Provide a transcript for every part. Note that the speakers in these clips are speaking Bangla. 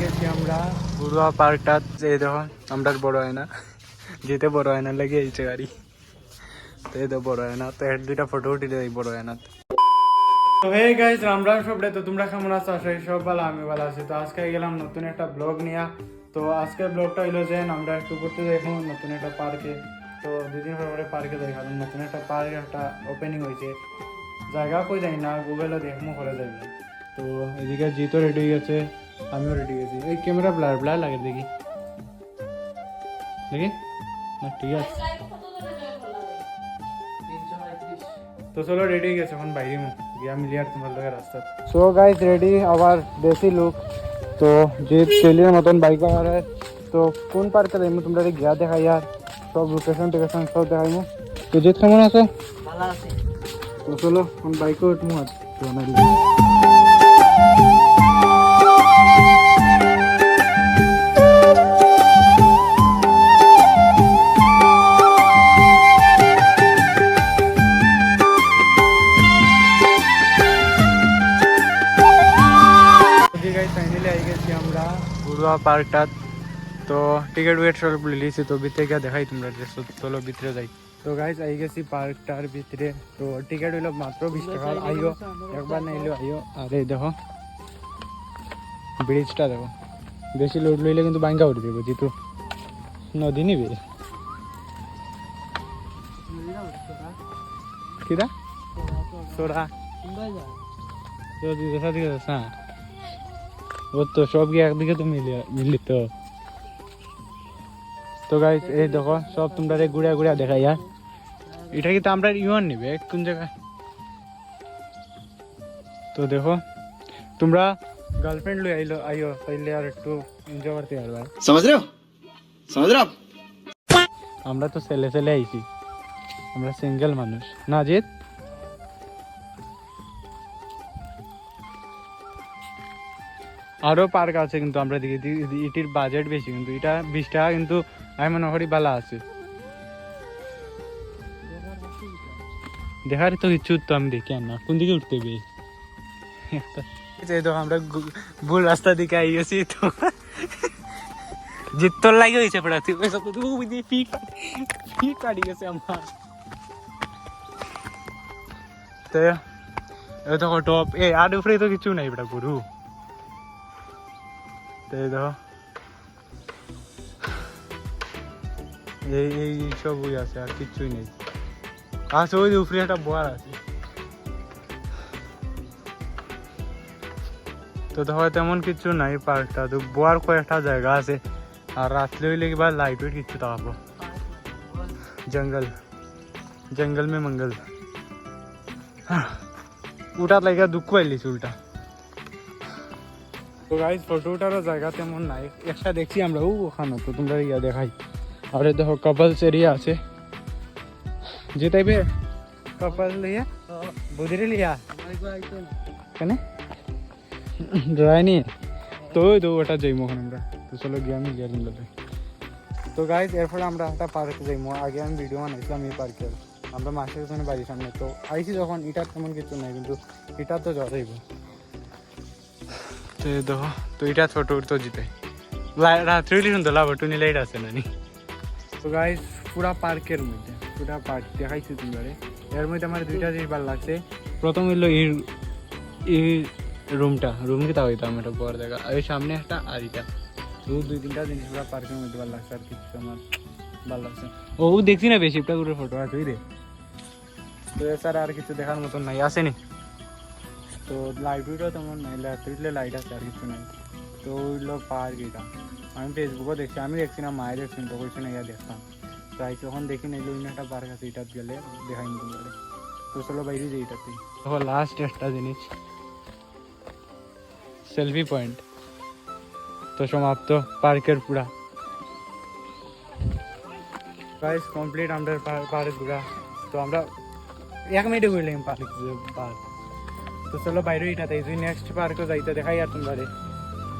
গেছি আমরা। পার্কটা যে দেখো, আমরা বড় যেতে হয় না এই তো হয় না, তো দুইটা ফটো বড় তো সবরে তো তোমরা আছো? সব আমি ভালো আছি। তো আজকে গেলাম নতুন একটা ব্লগ নিয়ে। তো আজকের ব্লগটা হইল যে, আমরা একটু ঘুরতে যাইবো নতুন একটা পার্কে তো দুদিন পর পরে পার্কে যাই নতুন একটা পার্ক একটা ওপেনিং হয়েছে জায়গা কই যাই না গুগলে দেখব করে যাই তো এদিকে জিতো রেডি হয়ে গেছে আমিও রেডি গেছি। এই ক্যামেরা ব্লার ব্লার লাগে দেখি। দেখি? না ঠিক আছে। তো চলো রেডি হয়ে গেছে এখন বাইরে মু গিয়া মিলি আর তোমার লোকের রাস্তা সো গাইস রেডি আবার দেশি লুক তো যে তেলের মতন বাইক বানারে তো কোন পার্কে যাইমু তোমরা গিয়া দেখাই আর। সব লোকেশন টোকেশন সব দেখাইমু তো জিত কেমন আছে? ভালো আছে। তো চলো এখন বাইকে উঠমু আর। ঘুরুয়া পার্কটা তো টিকিট উইট সব লিলিছি তো ভিতরে গিয়ে দেখাই তোমরা যে চলো ভিতরে যাই তো গাইজ আই গেছি পার্কটার ভিতরে তো টিকিট হইল মাত্র বিশ টাকা আইও একবার না এলো আইও আর এই দেখো ব্রিজটা দেখো বেশি লোড লইলে কিন্তু বাঙ্গা উঠে দেবো যেহেতু নদী নিবে কিরা তোরা তো দেখা দিকে যাস না ও তো গিয়ে একদিকে তো মিলি তো। তো গাইস এই দেখো সব তোমরা ঘুরে ঘুরে দেখাই আর এটা কিন্তু আমরা ইউন নেবে? কোন জায়গায়? তো দেখো তোমরা গার্লফ্রেন্ড লই আইলো আইও তাইলে আর একটু এনজয় করতে পারবা সমাজ রে সমাজ আমরা তো ছেলে ছেলে আইছি। আমরা সিঙ্গেল মানুষ। না জিত আরও পার্ক আছে কিন্তু আমরা দেখি। এটির বাজেট বেশি কিন্তু। এটা বিশ টাকা কিন্তু আমি মনে করি বালা আছে। দেখার তো কিছু তো আমি দেখি না। কোন দিকে উঠতে বে এই তো আমরা ভুল রাস্তা দিকে আই গেছি, তো জিত্তর লাগে হয়েছে পড়া। তুই ওই সব তো বুঝি ফিট ফিট কাটি গেছে আমার। তো দেখো টপ এ, আর উপরে তো কিছু নাই বেটা গরু। তো এই দেখো এই এই সবই আছে আর কিছুই নেই আছে ওই যে উপরে একটা বোয়ার আছে তো দেখো তেমন কিছু নাই পার্কটা তো বোয়ার কয়েকটা জায়গা আছে আর রাত্রে হইলে কি বা লাইট ওইট কিছু তাকাবো জঙ্গল জঙ্গল মে মঙ্গল উঠা লাগে দুঃখ পাইলিছি উল্টা তো গাইজ ফটো উঠারও জায়গা তেমন নাই। একটা দেখছি আমরা, ও, ওখানে তো তোমরা ইয়া দেখাই। আর দেখো কপালস এরিয়া আছে। যে তাইবে কপাল লিয়া বুদিরে লিয়া কেন? ড্রাইনি তো ওই তো, ওটা যাইমো ওখানে আমরা। তো চলো গিয়ে আমি গিয়ে মিলাতে তো গাইজ এরপরে আমরা একটা পার্কে যাইমো। আগে আমি ভিডিও বানাইছিলাম এই পার্কে আমরা মাসের ওখানে বাড়ির সামনে। তো আইছি যখন এটার তেমন কিছু নাই, কিন্তু এটা তো যাওয়া যাইব তো দেখো তো এটা ছোট তো জিতে। রাত্রি শুনতো লাভ টুনি লাইট আছে না নি? তো গাইজ পুরা পার্কের মধ্যে, পুরা পার্ক দেখাইছি তোমরা। এর মধ্যে আমার দুইটা জিনিস ভালো লাগছে। প্রথম হইল এই এই রুমটা, রুম কি তা হইতাম এটা বড় আর এই সামনে একটা আর এটা তো দুই তিনটা জিনিস পুরা পার্কের মধ্যে ভালো লাগছে, আর কিছু আমার ভালো লাগছে ও দেখছি না বেশি একটা করে ফটো আছে রে তো স্যার আর কিছু দেখার মতন নাই আসেনি তো লাইট উইটও তেমন নাই রাত্রিলে লাইট আছে আর কিছু নাই। তো ওইগুলো পার্ক এটা আমি ফেসবুকও দেখছি আমি দেখছি না মায়ের দেখছি তো কইছে না ইয়া দেখতাম তাই যখন দেখি না এগুলো একটা পার্ক আছে এটাত গেলে দেখাই নি তোমাদের তো চলো বাইরে যাই এটাতে দেখো লাস্ট একটা জিনিস। সেলফি পয়েন্ট তো সমাপ্ত পার্কের পুরা। গাইস কমপ্লিট আমাদের পার্ক ঘুরা তো আমরা এক মিনিটে ঘুরলাম পার্ক পার্ক তো চলো বাইরে এটাতে যদি নেক্সট পার্কও যাইতে দেখাই আর তোমরা।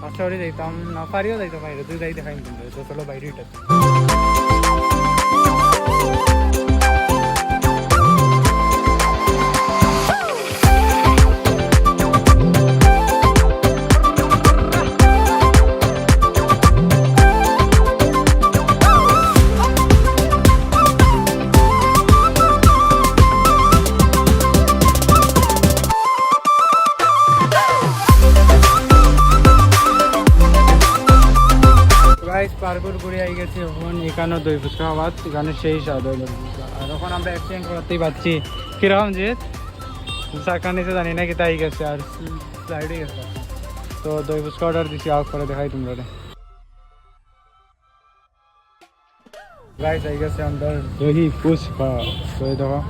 পাঁচটা করি যাইতাম না পারিও যাইতাম বাইরে তুই যাই দেখাই তোমরা, তো চলো বাইরে এটাতে এখন দই ফুচকা খাওয়াত এখানে সেই স্বাদ হলো আর এখন আমরা এক্সচেঞ্জ করতেই পাচ্ছি কীরকম যে চাকা নিচে জানি না তাই গেছে, আর স্লাইডে গেছে। তো দই ফুচকা অর্ডার দিছি আউট করে দেখাই তোমরা গাইস আই গেছে আমরা দহি ফুচকা। তো দেখো,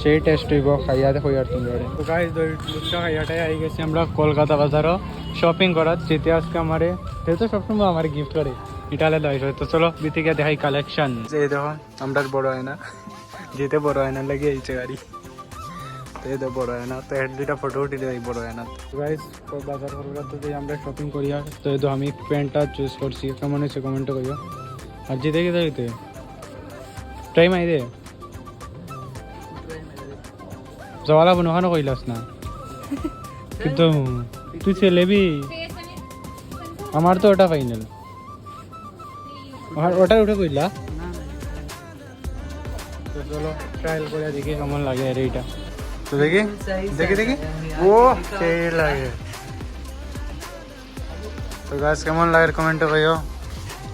সেই টেস্ট হইব, খাইয়া দেখো আর তোমরা তো গাইস দই ফুচকা খাইয়াটাই আই গেছে আমরা কলকাতা বাজারও। শপিং করার যেতে আজকে আমারে তো সবসময় আমার গিফট করে। ইটালে দেয় তো চলো বিতিকে দেখাই কালেকশন এই দেখো আমরা বড় হয় না যেতে বড় হয় না লাগে এইছে গাড়ি। তো এই তো বড় হয় না তো হেড দুইটা ফটো উঠি দেয় বড় হয় না গাইস বাজার কলকাতা দিয়ে আমরা শপিং করি আর। তো এই তো আমি প্যান্টটা চুজ করছি। কেমন হয়েছে কমেন্টে করিও আর যেতে গেতে যেতে টাইম আই দে জওয়ালা বনো ওখানে কইলাস না। কিন্তু তুই ছেলেবি আমার তো ওটা ফাইনাল ওটা উঠে কইলা তো চলো ট্রায়াল করে দেখি কেমন লাগে আর এইটা তো দেখি দেখি দেখি ও সেই লাগে তো গাছ কেমন লাগে কমেন্ট করিও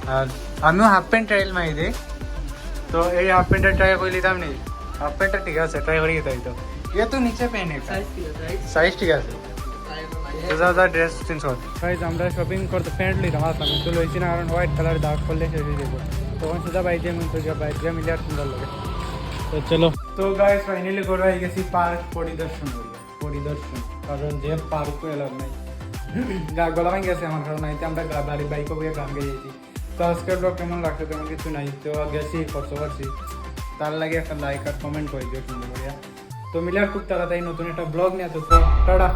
আর আমিও হাফ প্যান্ট ট্রায়াল মারি দিই তো এই হাফ প্যান্টটা ট্রাই করে নিতাম নি হাফ প্যান্টটা ঠিক আছে ট্রাই করে দিতে তো এ তো নিচে প্যান্ট সাইজ ঠিক আছে সাইজ ঠিক আছে দাদা ড্রেস তিনশো গাইজ আমরা শপিং করতে প্যান্ট লিতাম আসলাম কিন্তু লইছি না কারণ হোয়াইট কালার দাগ করলে হয়ে যাব তখন সুদা বাইজে মন তো বাইজে মিলে আর সুন্দর লাগে। তো চলো। তো গাইজ ফাইনালি করে হয়ে গেছি পার্ক পরিদর্শন পরিদর্শন কারণ যে পার্ক এলাম নাই। গা গলা ভাঙে গেছে আমার কারণ নাইতে আমরা গা- বাড়ি বাইকও গিয়ে গান গেছি। তো আজকের ব্লগ কেমন লাগছে তেমন কিছু নাই। তো গেছি করতে পারছি তার লাগে একটা লাইক আর কমেন্ট করে দিও সুন্দর করিয়া তো মিলে আর খুব তাড়াতাড়ি নতুন একটা ব্লগ নিয়ে তো টাটা।